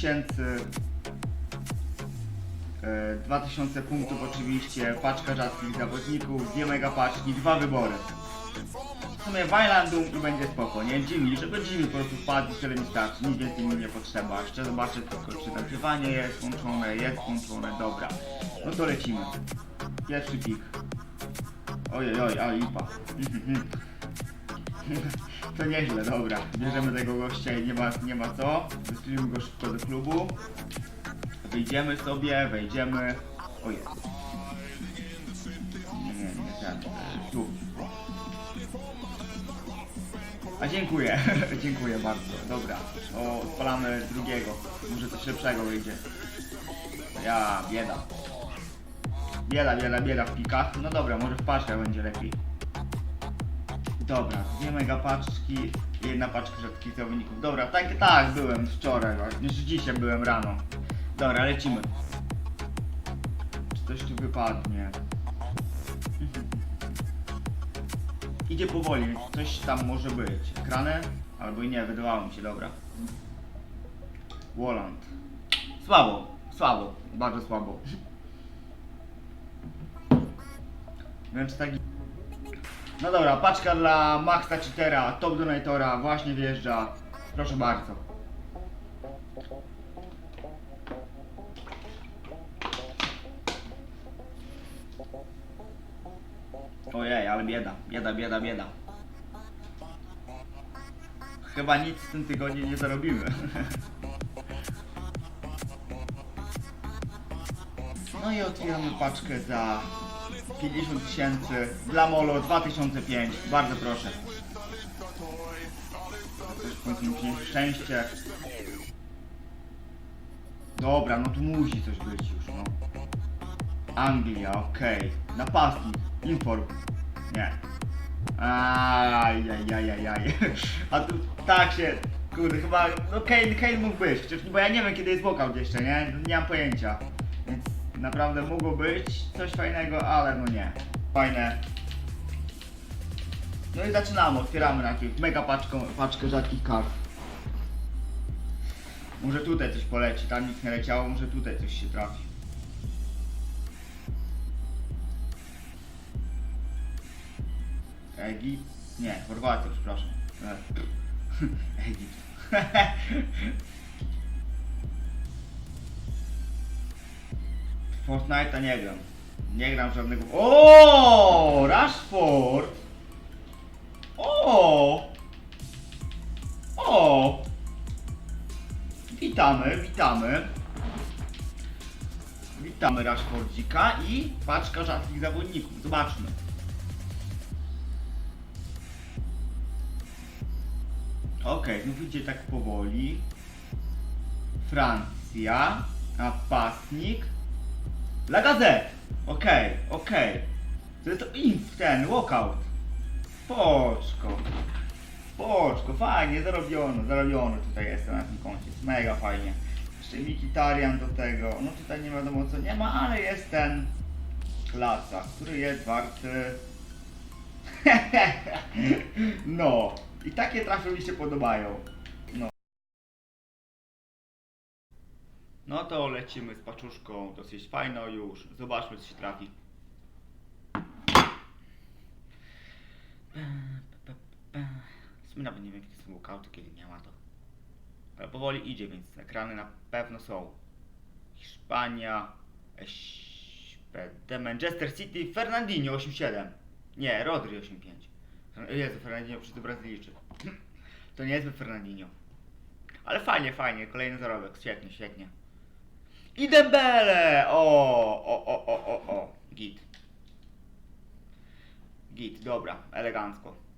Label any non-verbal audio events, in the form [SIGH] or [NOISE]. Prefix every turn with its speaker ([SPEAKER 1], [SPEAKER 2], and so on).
[SPEAKER 1] tysięcy. E, 2000 punktów oczywiście, paczka rzadkich zawodników, dwie mega paczki, dwa wybory. W sumie Wajlandum i będzie spoko, nie? Jimmy, żeby Jimmy po prostu wpadł i tyle mi starczy, nic więcej mi nie potrzeba. Jeszcze zobaczę tylko, czy nagrywanie jest włączone, jest włączone, dobra. No to lecimy. Pierwszy pik. Ojej, oj, ale lipa. [LAUGHS] To nieźle, dobra. Bierzemy tego gościa i nie ma, nie ma co. Wystrzelimy go szybko do klubu. Wyjdziemy sobie, wejdziemy. Ojej. Nie, nie, nie ten. e, Tu. A dziękuję, [LAUGHS] dziękuję bardzo. Dobra, o, odpalamy drugiego. Może coś lepszego wyjdzie. Ja, bieda. Bieda, bieda, bieda w pikach. No dobra, może w paczkach będzie lepiej. Dobra, dwie mega paczki, jedna paczka rzadkich zawodników. Dobra, tak, tak, byłem wczoraj że dzisiaj byłem rano. Dobra, lecimy. Czy coś tu wypadnie? [LAUGHS] Idzie powoli, więc coś tam może być. Ekrany? Albo i nie, wydawało mi się, dobra. Woland. Słabo, słabo, bardzo słabo. [LAUGHS] Wręcz tak... No dobra, paczka dla Maxa Cheatera, Top Donatora właśnie wjeżdża. Proszę bardzo. Ojej, ale bieda, bieda, bieda, bieda. Chyba nic w tym tygodniu nie zarobimy. [LAUGHS] No i otwieramy paczkę za 50 tysięcy dla Molo 2005. Bardzo proszę. Też w końcu musi szczęście. Dobra, no tu musi coś być już, no. Anglia, okej. Napastnik, inform. Nie. Ajajajajaj. A tu tak się, kurde, chyba, no Kane, Kane mógł być, bo ja nie wiem kiedy jest walkout jeszcze, nie? Nie mam pojęcia. Naprawdę mogło być coś fajnego, ale no nie. Fajne. No i zaczynamy, otwieramy najpierw mega paczką, paczkę rzadkich kart. Może tutaj coś poleci, tam nic nie leciało, może tutaj coś się trafi. Egipt? Nie, Chorwacja, przepraszam. E, [LAUGHS] Egipt. [LAUGHS] Fortnite'a nie gram. Nie gram żadnego... O, Rashford! O! O! Witamy, witamy. Witamy Rashfordzika i paczka rzadkich zawodników. Zobaczmy. Okej, znów idzie tak powoli. Francja, napastnik. La Gazette! Okej, okej. To jest to inf, ten, walkout. Poczko. Poczko, fajnie, zarobiono, zarobiono tutaj jestem na tym koncie. Jest mega fajnie. Jeszcze Mikitarian do tego. No tutaj nie wiadomo co nie ma, ale jest ten klasa, który jest warty. [LAUGHS] no. I takie trafy mi się podobają. No. To lecimy z paczuszką, dosyć fajną już. Zobaczmy co się trafi. W sumie nawet nie wiem kiedy są walkouty, kiedy nie ma to. Ale powoli idzie, więc ekrany na pewno są. Hiszpania, SPD, Manchester City, Fernandinho 8-7. Nie, Rodri 8-5. Jezu, Fernandinho przy tym Brazylijczyk. To nie jest Fernandinho. Ale fajnie, fajnie, kolejny zarobek, świetnie, świetnie. I Dembele! O, o, o, o, o, o, git. Git, dobra, elegancko.